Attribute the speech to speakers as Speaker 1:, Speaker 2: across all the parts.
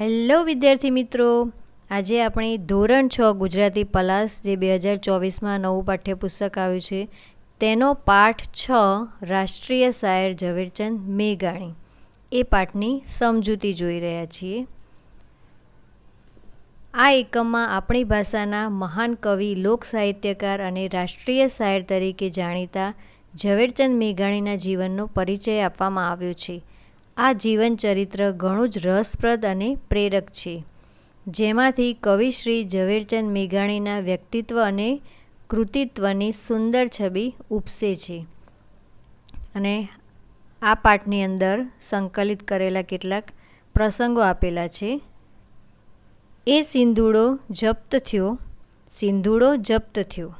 Speaker 1: Hello વિદ્યાર્થી મિત્રો. આજે આપણે ધોરણ છ ગુજરાતી પલાસ જે બે હજાર ચોવીસમાં નવું પાઠ્યપુસ્તક આવ્યું છે, તેનો પાઠ છ રાષ્ટ્રીય શાયર ઝવેરચંદ મેઘાણી. એ પાઠની સમજૂતી જોઈ રહ્યા છીએ. આ એકમમાં આપણી ભાષાના મહાન કવિ, લોક સાહિત્યકાર અને રાષ્ટ્રીય શાયર તરીકે જાણીતા ઝવેરચંદ મેઘાણીના જીવનનો પરિચય આપવામાં આવ્યો છે. આ જીવન ચરિત્ર ઘણું જ રસપ્રદ અને પ્રેરક છે. જેમાંથી કવિ શ્રી ઝવેરચંદ મેઘાણીના વ્યક્તિત્વ અને કૃતિત્વની સુંદર છબી ઉપસે છે. અને આ પાઠની અંદર સંકલિત કરેલા કેટલાક પ્રસંગો આપેલા છે. એ સિંધુડો જપ્ત થયો, સિંધુડો જપ્ત થયો.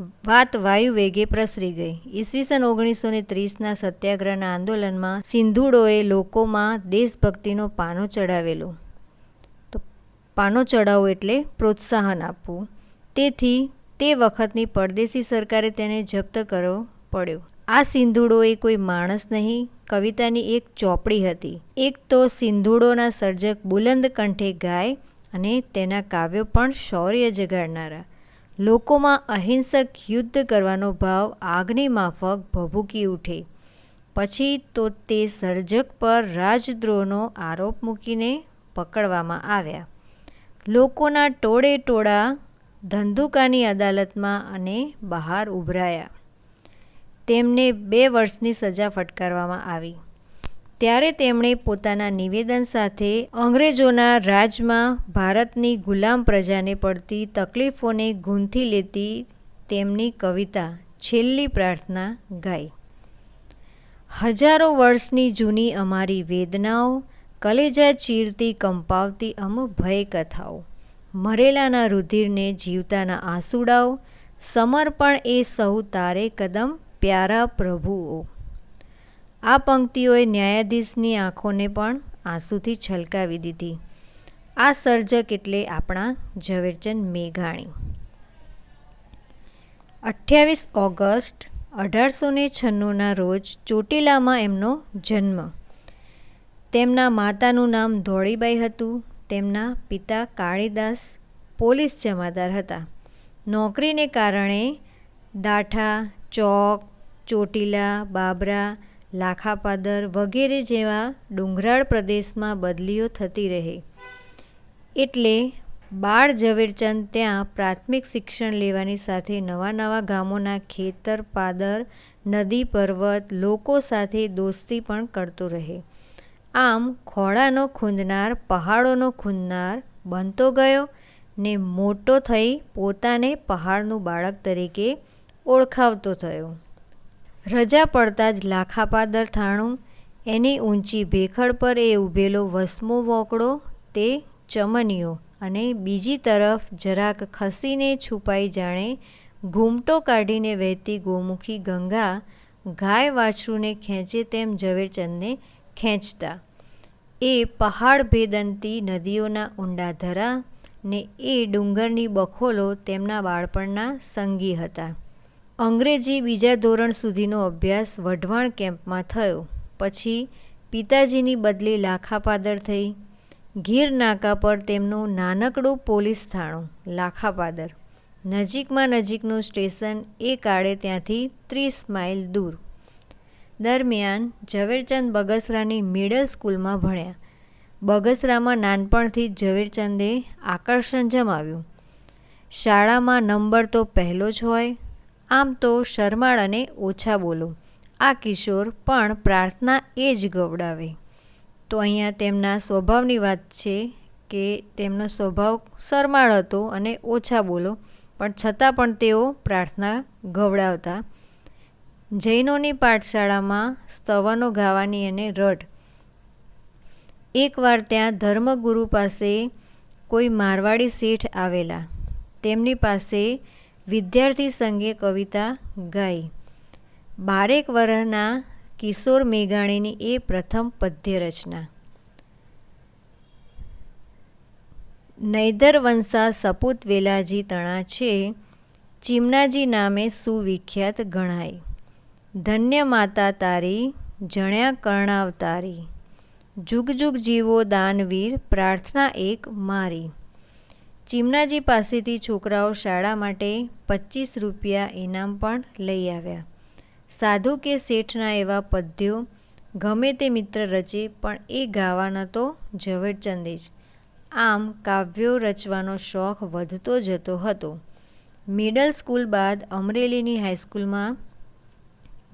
Speaker 1: વાત વાયુ વેગે પ્રસરી ગઈ. ઈસવીસન ઓગણીસો ને ત્રીસના સત્યાગ્રહના આંદોલનમાં સિંધુડોએ લોકોમાં દેશભક્તિનો પાનો ચડાવેલો તો પાનો ચડાવવો એટલે પ્રોત્સાહન આપવું. તેથી તે વખતની પરદેશી સરકારે તેને જપ્ત કરવો પડ્યો. આ સિંધુડો એ કોઈ માણસ નહીં, કવિતાની એક ચોપડી હતી. એક તો સિંધુડોના સર્જક બુલંદ કંઠે ગાય અને તેના કાવ્યો પણ શૌર્ય જગાડનારા. લોકોમાં અહિંસક યુદ્ધ કરવાનો ભાવ આગની માફક ભભૂકી ઉઠે. પછી તો તે સર્જક પર રાજદ્રોહનો આરોપ મૂકીને પકડવામાં આવ્યા. લોકોના ટોળે ટોળા ધંધુકાની અદાલતમાં અને બહાર ઉભરાયા. તેમને બે વર્ષની સજા ફટકારવામાં આવી. ત્યારે તેમણે પોતાના નિવેદન સાથે અંગ્રેજોના રાજમાં ભારતની ગુલામ પ્રજાને પડતી તકલીફોને ગૂંથી લેતી તેમની કવિતા છેલ્લી પ્રાર્થના ગાઈ. હજારો વર્ષની જૂની અમારી વેદનાઓ, કલેજા ચીરતી કંપાવતી અમ ભય કથાઓ, મરેલાના રુધિરને જીવતાના આંસુડાઓ, સમર્પણ એ સહુ તારે કદમ પ્યારા પ્રભુઓ. આ પંક્તિઓએ ન્યાયાધીશની આંખોને પણ આંસુથી છલકાવી દીધી. આ સર્જક એટલે આપણા ઝવેરચંદ મેઘાણી. અઠ્યાવીસ ઓગસ્ટ અઢારસો ને છન્નુંના રોજ ચોટીલામાં એમનો જન્મ. તેમના માતાનું નામ ધોળીબાઈ હતું. તેમના પિતા કાળીદાસ પોલીસ જમાદાર હતા. નોકરીને કારણે દાઠા, ચોક, ચોટીલા, બાબરા લાખાપાદર વગેરે જેવા ડુંગરાળ પ્રદેશમાં બદલીઓ થતી રહે. એટલે બાળ ઝવેરચંદ ત્યાં પ્રાથમિક શિક્ષણ લેવાની સાથે નવા નવા ગામોના ખેતર, પાદર, નદી, પર્વત લોકો સાથે દોસ્તી પણ કરતો રહે. આમ ખોળાનો ખૂંદનાર, પહાડોનો ખૂંદનાર બનતો ગયો ને મોટો થઈ પોતાને પહાડનું બાળક તરીકે ઓળખાવતો થયો. રજા પડતા જ લાખાપાદર થાણું એની ઊંચી ભેખડ પર એ ઊભેલો વસમો વોકડો તે ચમનીઓ અને બીજી તરફ જરાક ખસીને છુપાઈ જાણે ઘૂમટો કાઢીને વહેતી ગોમુખી ગંગા ગાય વાછરૂને ખેંચે તેમ ઝવેરચંદને ખેંચતા. એ પહાડ ભેદંતી નદીઓના ઊંડા ધરા ને એ ડુંગરની બખોલો તેમના બાળપણના સંગી હતા. અંગ્રેજી બીજા ધોરણ સુધીનો અભ્યાસ વઢવાણ કેમ્પમાં થયો. પછી પિતાજીની બદલી લાખાપાદર થઈ. ગીર નાકા પર તેમનું નાનકડું પોલીસ થાણું, લાખાપાદર. નજીકમાં નજીકનું સ્ટેશન એ કાળે ત્યાંથી ત્રીસ માઇલ દૂર. દરમિયાન ઝવેરચંદ બગસરાની મિડલ સ્કૂલમાં ભણ્યા. બગસરામાં નાનપણથી ઝવેરચંદે આકર્ષણ જમાવ્યું. શાળામાં નંબર તો પહેલો જ હોય આમ તો શરમાળ અને ઓછા બોલો. આ કિશોર પણ પ્રાર્થના એ જ ગવડાવે. તો અહીંયા તેમના સ્વભાવની વાત છે કે તેમનો સ્વભાવ શરમાળ હતો અને ઓછા બોલો, પણ છતાં પણ તેઓ પ્રાર્થના ગવડાવતા. જૈનોની પાઠશાળામાં સ્તવનો ગાવાની અને રઢ. એકવાર ત્યાં ધર્મગુરુ પાસે કોઈ મારવાડી શેઠ આવેલા. તેમની પાસે વિદ્યાર્થી સંઘે કવિતા ગાઈ. બારેક વરહના કિશોર મેઘાણીની એ પ્રથમ પદ્ય રચના નૈદર વંશા સપૂત વેલાજી તણા છે, ચીમનાજી નામે સુવિખ્યાત ગણાય. ધન્ય માતા તારી, જણ્યા કર્ણાવતારી. જુગ જુગ જીવો દાનવીર, પ્રાર્થના એક મારી. ચીમનાજી પાસેથી છોકરાઓ શાળા માટે પચીસ રૂપિયા ઇનામ પણ લઈ આવ્યા. સાધુ કે શેઠના એવા પદ્યો, ગમે તે મિત્ર રચે, પણ એ ગાવાના તો ઝવેરચંદે જ. આમ કાવ્યો રચવાનો શોખ વધતો જતો હતો. મિડલ સ્કૂલ બાદ અમરેલીની હાઈસ્કૂલમાં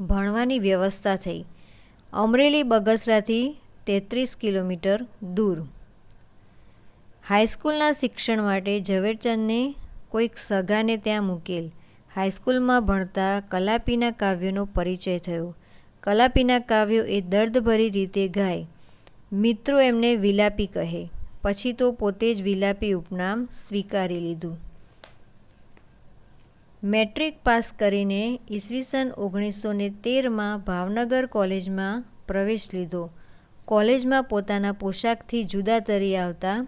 Speaker 1: ભણવાની વ્યવસ્થા થઈ. અમરેલી બગસરાથી તેત્રીસ કિલોમીટર દૂર. હાઈસ્કૂલના શિક્ષણ માટે ઝવેરચંદને કોઈક સગાને ત્યાં મૂકેલ. હાઈસ્કૂલમાં ભણતા કલાપીના કાવ્યોનો પરિચય થયો. કલાપીના કાવ્યો એ દર્દભરી રીતે ગાય. મિત્રો એમને વિલાપી કહે. પછી તો પોતે જ વિલાપી ઉપનામ સ્વીકારી લીધું. મેટ્રિક પાસ કરીને ઈસવીસન ઓગણીસો ને તેરમાં ભાવનગર કોલેજમાં પ્રવેશ લીધો. કોલેજમાં પોતાના પોશાકથી જુદા તરી આવતા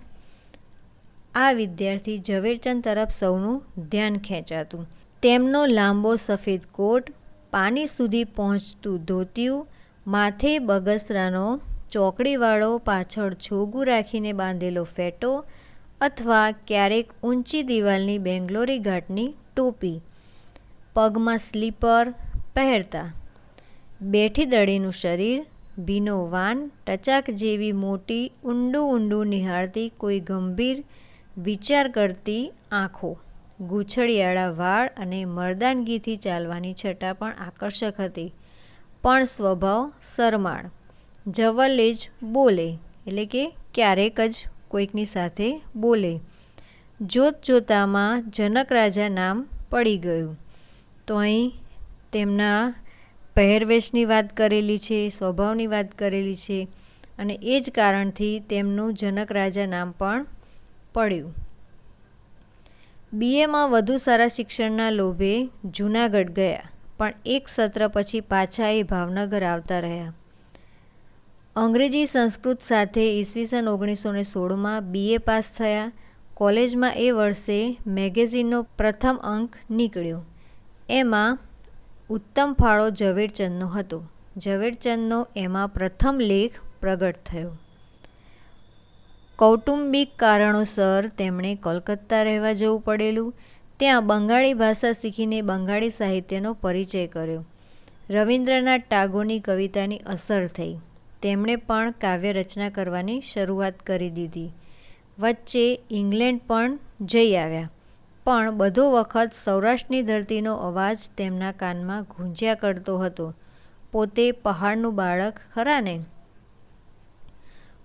Speaker 1: આ વિદ્યાર્થી ઝવેરચંદ તરફ સૌનું ધ્યાન ખેંચાતું. તેમનો લાંબો સફેદ કોટ પાણી સુધી પહોંચતું ધોતિયું, માથે બગસરાનો ચોકડીવાળો પાછળ છોગું રાખીને બાંધેલો ફેટો અથવા ક્યારેક ઊંચી દિવાલની બેંગ્લોરી ઘાટની ટોપી. પગમાં સ્લીપર પહેરતા. બેઠી દળીનું શરીર, ભીનો વાન, ટચાક જેવી મોટી, ઊંડું ઊંડું નિહાળતી કોઈ ગંભીર વિચાર કરતી આંખો. ગૂંછળિયાળા વાળ અને મર્દાનગીથી ચાલવાની છટા પણ આકર્ષક હતી. પણ સ્વભાવ સરમાળ જવલ્લે જ બોલે, એટલે કે ક્યારેક જ કોઈકની સાથે બોલે. જોત જોતામાં જનક રાજા નામ પડી ગયું. તો અહીં તેમના પહેરવેશની વાત કરેલી છે, સ્વભાવની વાત કરેલી છે, અને એ જ કારણથી તેમનું જનક રાજા નામ પણ પડ્યું. બીએમાં વધુ સારા શિક્ષણના લોભે જૂનાગઢ ગયા, પણ એક સત્ર પછી પાછા એ ભાવનગર આવતા રહ્યા. અંગ્રેજી સંસ્કૃત સાથે ઈસવીસન ઓગણીસો ને સોળમાં બીએ પાસ થયા. કોલેજમાં એ વર્ષે મેગેઝિનનો પ્રથમ અંક નીકળ્યો. એમાં ઉત્તમ ફાળો ઝવેરચંદનો હતો. ઝવેરચંદનો એમાં પ્રથમ લેખ પ્રગટ થયો. કૌટુંબિક કારણોસર તેમણે કોલકાતા રહેવા જવું પડેલું. ત્યાં બંગાળી ભાષા શીખીને બંગાળી સાહિત્યનો પરિચય કર્યો. રવિન્દ્રનાથ ટાગોરની કવિતાની અસર થઈ. તેમણે પણ કાવ્ય રચના કરવાની શરૂઆત કરી દીધી. વચ્ચે ઇંગ્લેન્ડ પણ જઈ આવ્યા. પણ બધો વખત સૌરાષ્ટ્રની ધરતીનો અવાજ તેમના કાનમાં ગુંજ્યા કરતો હતો. પોતે પહાડનું બાળક ખરા ને?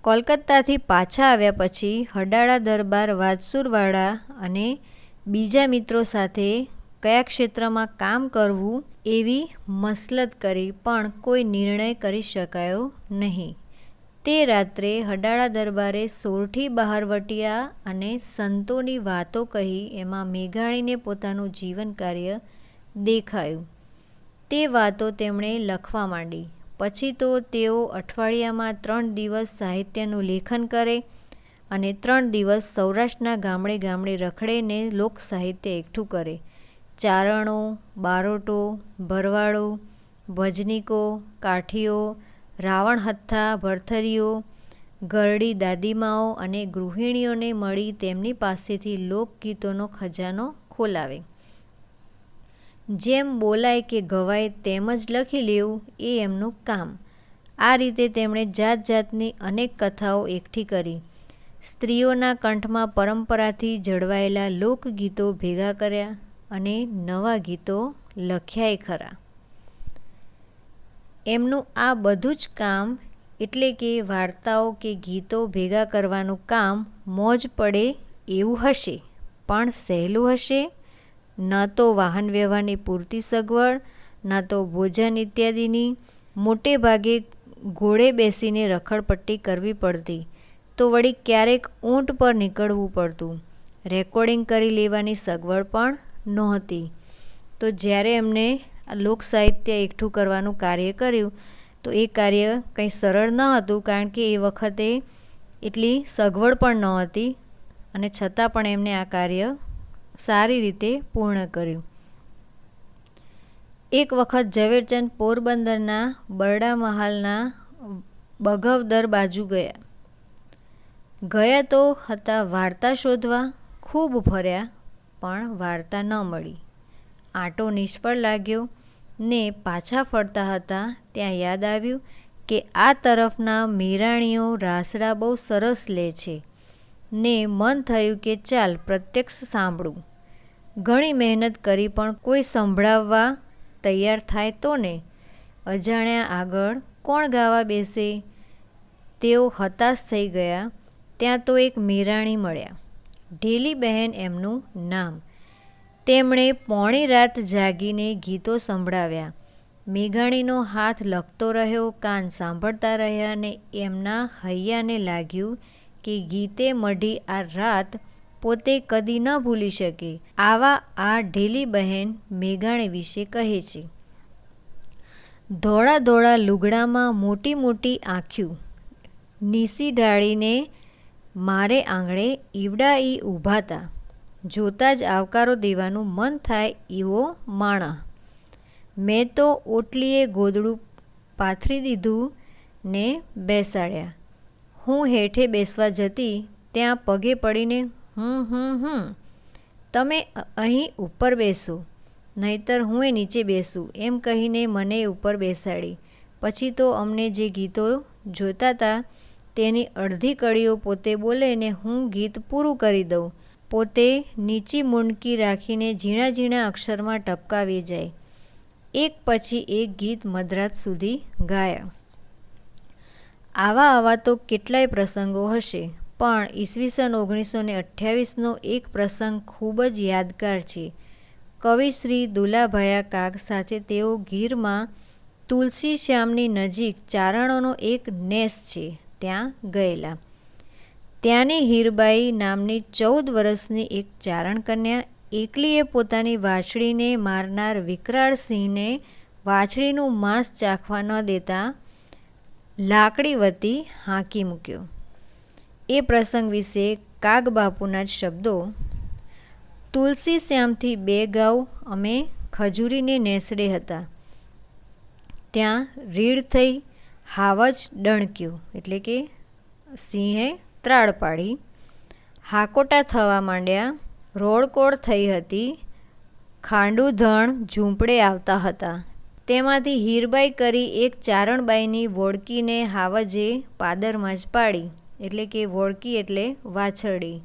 Speaker 1: કોલકાતાથી પાછા આવ્યા પછી હડાળા દરબાર વાદસુરવાળા અને બીજા મિત્રો સાથે કયા ક્ષેત્રમાં કામ કરવું એવી મસલત કરી પણ કોઈ નિર્ણય કરી શકાયો નહીં. તે રાત્રે હડાળા દરબારે સોરઠી, બહારવટિયા અને સંતોની વાતો કહી એમાં મેઘાણીને પોતાનું જીવન કાર્ય દેખાયું. તે વાતો તેમણે લખવા માંડી. પછી તો તેઓ અઠવાડિયામાં ત્રણ દિવસ સાહિત્યનું લેખન કરે અને ત્રણ દિવસ સૌરાષ્ટ્રના ગામડે ગામડે રખડે ને લોક સાહિત્ય એકઠું કરે. ચારણો, બારોટો, ભરવાડો, ભજનીકો, કાઠીઓ રાવણ હથ્થા ભરથરીઓ ગરડી દાદીમાઓ અને ગૃહિણીઓને મળી તેમની પાસેથી લોકગીતોનો ખજાનો ખોલાવે. જેમ બોલાય કે ગવાય તેમ જ લખી લેવું એ એમનું કામ. આ રીતે તેમણે જાત જાતની અનેક કથાઓ એકઠી કરી. સ્ત્રીઓના કંઠમાં પરંપરાથી જળવાયેલા લોકગીતો ભેગા કર્યા અને નવા ગીતો લખ્યાય ખરા. એમનું આ બધું જ કામ એટલે કે વાર્તાઓ કે ગીતો ભેગા કરવાનું કામ મોજ પડે એવું હશે, પણ સહેલું હશે? ન તો વાહન વ્યવહારની પૂરતી સગવડ, ન તો ભોજન ઇત્યાદિની મોટે ભાગે ઘોડે બેસીને રખડપટ્ટી કરવી પડતી, તો વળી ક્યારેક ઊંટ પર નીકળવું પડતું. રેકોર્ડિંગ કરી લેવાની સગવડ પણ નહોતી. તો જ્યારે એમને લોક સાહિત્ય એકઠું કરવાનું કાર્ય કર્યું, તો એ કાર્ય કંઈ સરળ ન હતું કારણ કે એ વખતે એટલી સગવડ પણ નહોતી અને છતાં પણ એમને આ કાર્ય સારી રીતે પૂર્ણ કર્યું. એક વખત ઝવેરચંદ પોરબંદરના બરડા મહાલના બગવદર બાજુ ગયા. ગયા તો હતા વાર્તા શોધવા ખૂબ ફર્યા, પણ વાર્તા ન મળી. આંટો નિષ્ફળ લાગ્યો ને પાછા ફરતા હતા ત્યાં યાદ આવ્યું કે આ તરફના મેરાણીઓ રાસડા બહુ સરસ લે છે ને મન થયું કે ચાલ પ્રત્યક્ષ સાંભળું. ઘણી મહેનત કરી પણ કોઈ સંભળાવવા તૈયાર થાય તો ને? અજાણ્યા આગળ કોણ ગાવા બેસે? તેઓ હતાશ થઈ ગયા. ત્યાં તો એક મેરાણી મળ્યા. ઢીલી બહેન એમનું નામ. તેમણે પોણી રાત જાગીને ગીતો સંભળાવ્યા. મેઘાણીનો હાથ લખતો રહ્યો, કાન સાંભળતા રહ્યા અને એમના હૈયાને લાગ્યું કે ગીતે મઢી આ રાત પોતે કદી ન ભૂલી શકે. આવા આ ઢીલી બહેન મેઘાણી વિશે કહે છે. ધોળા ધોળા લુગડામાં મોટી મોટી આંખ્યું નીસી ઢાળીને મારે આંગણે ઈવડા ઈ ઊભા હતા જોતાં જ આવકારો દેવાનું મન થાય એવો માણા. મેં તો ઓટલીએ ગોદડું પાથરી દીધું ને બેસાડ્યા. હું હેઠે બેસવા જતી ત્યાં પગે પડીને હમ હમ હમ. તમે અહીં ઉપર બેસો, નહીતર હું એ નીચે બેસું, એમ કહીને મને ઉપર બેસાડી. પછી તો અમને જે ગીતો જોતા હતા તેની અડધી કડીઓ પોતે બોલે ને હું ગીત પૂરું કરી દઉં. પોતે નીચી મુંડકી રાખીને ઝીણા ઝીણા અક્ષરમાં ટપકાવી જાય. એક પછી એક ગીત મધરાત સુધી ગાયા. આવા આવા તો કેટલાય પ્રસંગો હશે. પણ ઈસવીસન ઓગણીસો ને અઠ્યાવીસનો એક પ્રસંગ ખૂબ જ યાદગાર છે. કવિ શ્રી દુલાભાયા કાગ સાથે તેઓ ગીરમાં તુલસી શ્યામની નજીક ચારણોનો એક નેસ છે, ત્યાં ગયેલા. ત્યાંની હીરબાઈ નામની ચૌદ વર્ષની એક ચારણ કન્યા એકલીએ પોતાની વાછડીને મારનાર વિકરાળ સિંહને વાછડીનું માંસ ચાખવા ન દેતા લાકડી વતી હાંકી મૂક્યો. એ પ્રસંગ વિશે કાગબાપુના જ શબ્દો. તુલસી શ્યામથી બે ગાઉ અમે ખજૂરીને નેસડે હતા. ત્યાં રીડ થઈ હાવજ ડણક્યું, એટલે કે સિંહે ત્રાળ પાડી. હાકોટા થવા માંડ્યા રોડકોડ થઈ હતી, ખાંડુ ધણ ઝૂંપડે આવતા હતા. તેમાંથી હીરબાઈ કરી એક ચારણબાઈની વોડકીને હાવજે પાદરમાં જ પાડી. એટલે કે વોડકી એટલે વાછરડી.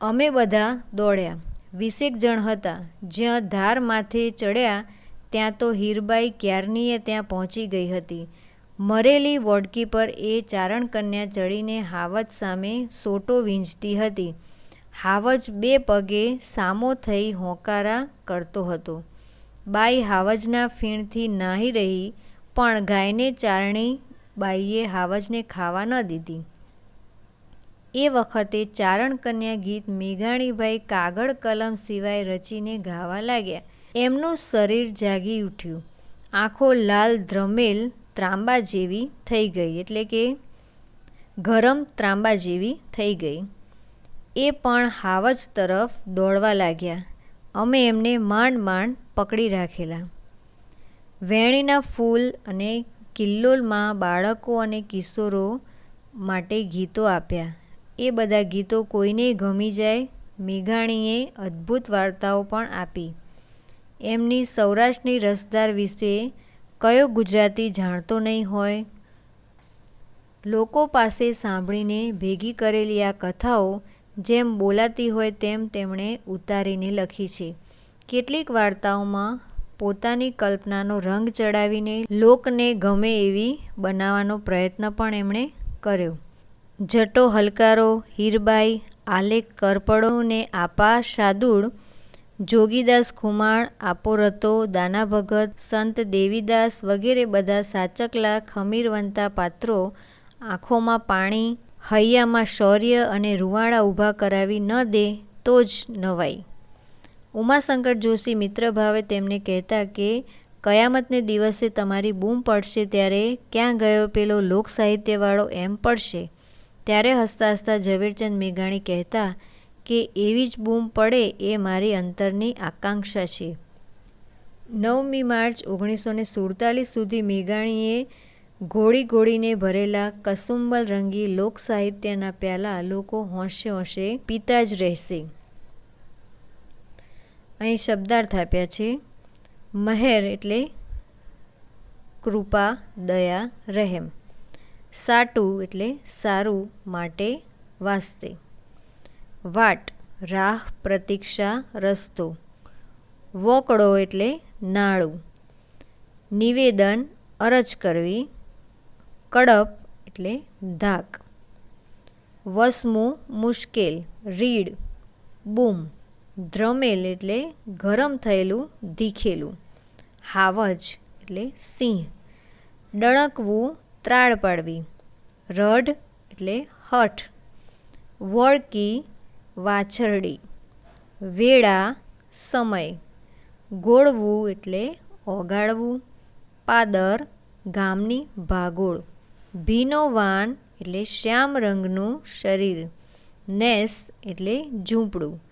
Speaker 1: અમે બધા દોડ્યા. વીસેક જણ હતા. જ્યાં ધાર માથે ચડ્યા, ત્યાં તો હીરબાઈ ક્યારનીએ ત્યાં પહોંચી ગઈ હતી. મરેલી વોડકી પર એ ચારણ કન્યા ચડીને હાવજ સામે સોટો વીંઝતી હતી. હાવજ બે પગે સામો થઈ હોંકારા કરતો હતો. બાઈ હાવજના ફીણથી નાહી રહી, પણ ગાયને ચારણી બાઈએ હાવજને ખાવા ન દીધી. એ વખતે ચારણ કન્યા ગીત મેઘાણીભાઈ કાગળ કલમ સિવાય રચીને ગાવા લાગ્યા. એમનું શરીર જાગી ઉઠ્યું. આંખો લાલ ધ્રમેલ ત્રાંબા જેવી થઈ ગઈ, એટલે કે ગરમ ત્રાંબા જેવી થઈ ગઈ. એ પણ હાવજ તરફ દોડવા લાગ્યા. અમે એમને માંડ માંડ પકડી રાખેલા. વેણીના ફૂલ અને કિલ્લોલમાં બાળકો અને કિશોરો માટે ગીતો આપ્યા. એ બધા ગીતો કોઈને ગમી જાય, મેઘાણીએ અદ્ભુત વાર્તાઓ પણ આપી. એમની સૌરાષ્ટ્રની રસદાર વિશે કયો ગુજરાતી જાણતો નહીં હોય? લોકો પાસે સાંભળીને ભેગી કરેલી આ કથાઓ જેમ બોલાતી હોય તેમ તેમણે ઉતારીને લખી છે. કેટલીક વાર્તાઓમાં પોતાની કલ્પનાનો રંગ ચડાવીને લોકને ગમે એવી બનાવવાનો પ્રયત્ન પણ એમણે કર્યો. જટો હલકારો, હીરબાઈ, આલેખ કરપડોને આપા શાદુળ જોગીદાસ ખુમાણ, આપોરતો, દાના ભગત, સંત દેવીદાસ વગેરે બધા સાચકલા ખમીરવંતા પાત્રો આંખોમાં પાણી, હૈયામાં શૌર્ય અને રૂવાડા ઊભા કરાવી ન દે તો જ નવાઈ. ઉમાશંકર જોશી મિત્ર ભાવે તેમને કહેતા કે, કયામતને દિવસે તમારી બૂમ પડશે ત્યારે ક્યાં ગયો પેલો લોક સાહિત્યવાળો એમ પડશે. ત્યારે હસતા હસતા ઝવેરચંદ મેઘાણી કહેતા કે, એવી જ બૂમ પડે એ મારી અંતરની આકાંક્ષા છે. નવમી માર્ચ ઓગણીસો ને સુડતાલીસ સુધી મેઘાણીએ ઘોળી ઘોળીને ભરેલા કસુંબલ રંગી લોક સાહિત્યના પ્યાલા લોકો હોંશે હોંશે પીતા જ રહેશે. અહીં શબ્દાર્થ આપ્યા છે, મહેર એટલે કૃપા, દયા, રહેમ. સાટું એટલે સારું, માટે, વાસ્તે. વાટ, રાહ, પ્રતીક્ષા, રસ્તો. વોકડો એટલે નાળું. નિવેદન, અરજ કરવી. કડપ એટલે ધાક. વસમું, મુશ્કેલ. રીડ, બૂમ. ધ્રમેલ એટલે ગરમ થયેલું ધીખેલું હાવજ એટલે સિંહ. ડણકવું, ત્રાળ પાડવી. રઢ એટલે હઠ. વળકી, વાછરડી. વેળા, સમય. ગોળવું એટલે ઓગાળવું. પાદર, ગામની ભાગોળ. ભીનો વાન એટલે શ્યામ રંગનું શરીર. નેસ એટલે ઝૂંપડું.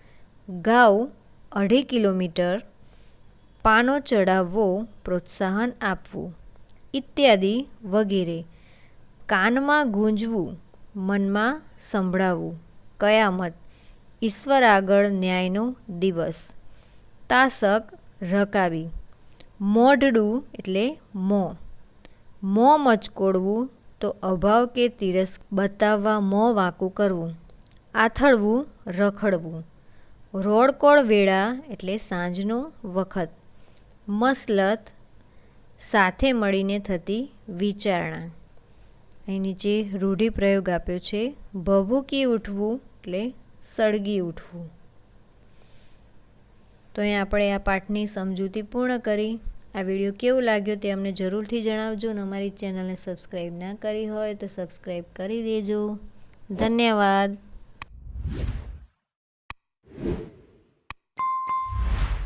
Speaker 1: ગાઉ અઢી કિલોમીટર પાનો ચડાવવો, પ્રોત્સાહન આપવું ઇત્યાદિ વગેરે. કાનમાં ગૂંજવું, મનમાં સંભળાવવું. કયામત, ઈશ્વર આગળ ન્યાયનો દિવસ. તાસક રકાવી મોઢડું એટલે મોં. મોં મચકોડવું તો અભાવ કે તિરસ્ક બતાવવા મોં વાંકું કરવું. આથડવું રખડવું. રોડકોળ વેળા એટલે સાંજનો વખત. મસલત સાથે મળીને થતી વિચારણા. અહીં નીચે રૂઢિપ્રયોગ આપ્યો છે, ભભૂકી ઉઠવું એટલે સળગી ઉઠવું. તો અહીં આપણે આ પાઠની સમજૂતી પૂર્ણ કરી. આ વીડિયો કેવો લાગ્યો તે અમને જરૂરથી જણાવજો અને અમારી ચેનલને સબસ્ક્રાઈબ ના કરી હોય તો સબસ્ક્રાઈબ કરી દેજો. ધન્યવાદ. Thank you.